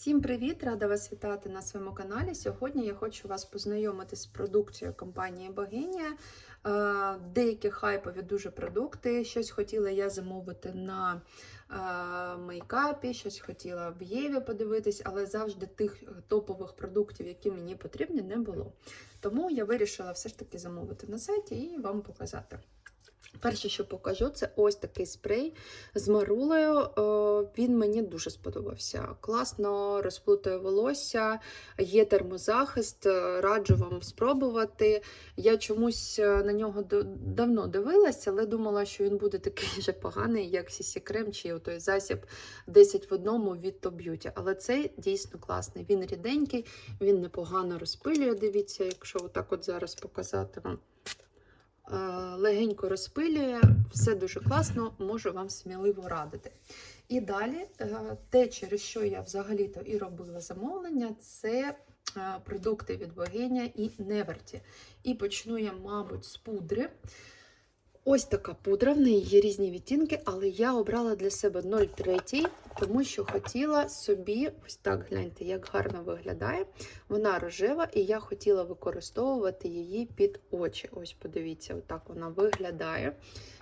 Всім привіт! Рада вас вітати на своєму каналі. Сьогодні я хочу вас познайомити з продукцією компанії Богинія. Е, Деякі хайпові дуже продукти. Щось хотіла я замовити на е, мейкапі, щось хотіла в Єві подивитись, але завжди тих топових продуктів, які мені потрібні, не було. Тому я вирішила все ж таки замовити на сайті і вам показати. Перше, що покажу, це ось такий спрей з марулею. Е, Він мені дуже сподобався. Класно розплутує волосся, є термозахист, е, раджу вам спробувати. Я чомусь е, на нього давно дивилася, але думала, що він буде такий же поганий, як CC Крем чи той засіб 10 в одному від Top Beauty. Але цей дійсно класний. Він ріденький, він непогано розпилює. Дивіться, якщо отак от зараз показати вам. Е, легенько розпилює, все дуже класно, можу вам сміливо радити. І далі, е, те, через що я взагалі-то і робила замовлення, це е, продукти від богиня і Неверті. І почну я, мабуть, з пудри. Ось така пудра, в неї є різні відтінки, але я обрала для себе 0,3, тому що хотіла собі, ось так гляньте, як гарно виглядає. Вона рожева, і я хотіла використовувати її під очі. Ось подивіться, отак вона виглядає.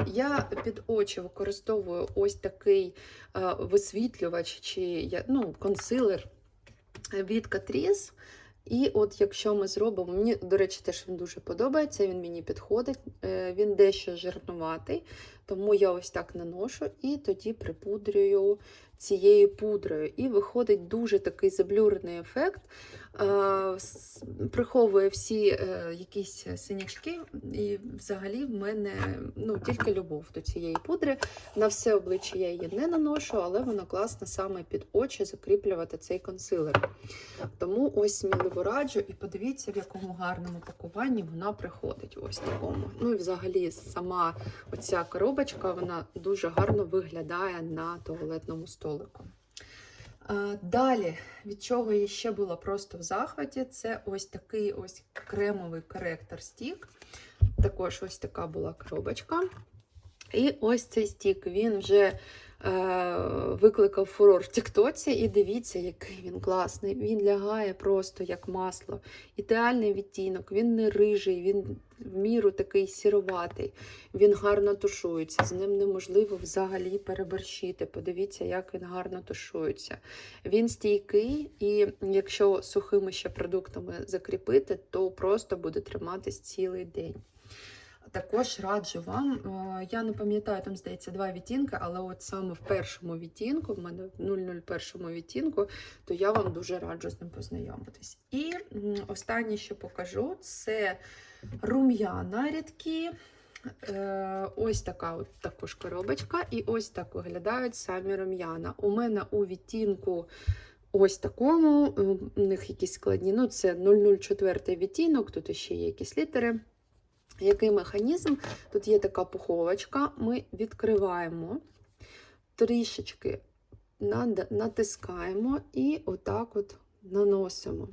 Я під очі використовую ось такий е, висвітлювач чи ну, консилер від Catrice. І от якщо ми зробимо, мені, до речі, теж він дуже подобається, він мені підходить, е, він дещо жирнуватий, тому я ось так наношу і тоді припудрюю цією пудрою. І виходить дуже такий заблюрений ефект, приховує всі е, якісь синячки, і взагалі в мене ну, тільки любов до цієї пудри. На все обличчя я її не наношу, але вона класна саме під очі закріплювати цей консилер. Тому ось сміливо раджу і подивіться, в якому гарному пакуванні вона приходить. Ось такому. Ну і взагалі сама оця коробочка вона дуже гарно виглядає на туалетному столику. Далі, від чого я ще була просто в захваті, це ось такий ось кремовий коректор стік. Також ось така була коробочка. І ось цей стік, він вже викликав фурор в Тіктоці. І дивіться, який він класний. Він лягає просто як масло. Ідеальний відтінок, він не рижий, він в міру такий сіроватий, він гарно тушується. З ним неможливо взагалі переборщити. Подивіться, як він гарно тушується. Він стійкий, і якщо сухими ще продуктами закріпити, то просто буде триматись цілий день. Також раджу вам, е, я не пам'ятаю, там здається два відтінки, але от саме в першому відтінку, в мене в 001 відтінку, то я вам дуже раджу з ним познайомитись. І останнє, що покажу, це рум'яна рідкі. Е, Ось така от також коробочка, і ось так виглядають самі рум'яна. У мене у відтінку ось такому, е, у них якісь складні, ну це 004 відтінок, тут ще є якісь літери. Який механізм? Тут є така пуховочка, ми відкриваємо, трішечки натискаємо і отак от наносимо.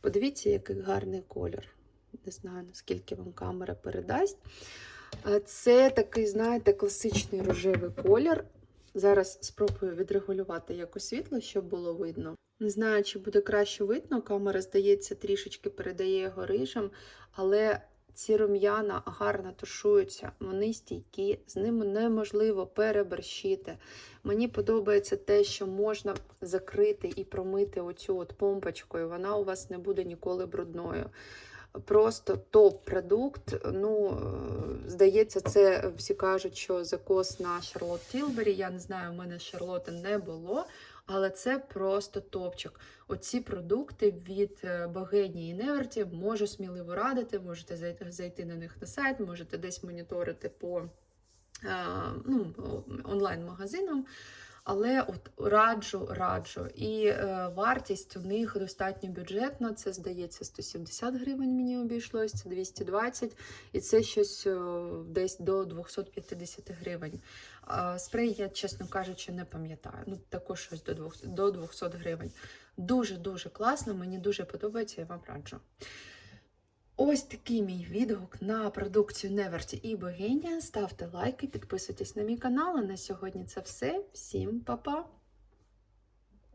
Подивіться, який гарний колір. Не знаю, наскільки вам камера передасть. Е, Це такий, знаєте, класичний рожевий колір. Зараз спробую відрегулювати якось світло, щоб було видно. Не знаю, чи буде краще видно. Камера, здається, трішечки передає його рижем, але ці рум'яна гарно тушуються, вони стійкі, з ними неможливо переборщити. Мені подобається те, що можна закрити і промити оцю от помпочкою, вона у вас не буде ніколи брудною. Просто топ-продукт. Ну, здається, це всі кажуть, що закос на Шарлот Тілбері. Я не знаю, в мене Шарлоти не було, але це просто топчик. Оці продукти від е, Богені і Неверті можу сміливо радити. Можете зай- зайти на них на сайт, можете десь моніторити по е, ну, онлайн-магазинам. Але от раджу, раджу. І е, вартість у них достатньо бюджетна. Це здається 170 гривень мені обійшлось, це 220, і це щось е, десь до 250 гривень. Е, спрей, я, чесно кажучи, не пам'ятаю. Ну, також щось до 200, до 200 гривень. Дуже-дуже класно, мені дуже подобається, я вам раджу. Ось такий мій відгук на продукцію Неверті і Богиня. Ставте лайки, підписуйтесь на мій канал. А на сьогодні це все. Всім па-па!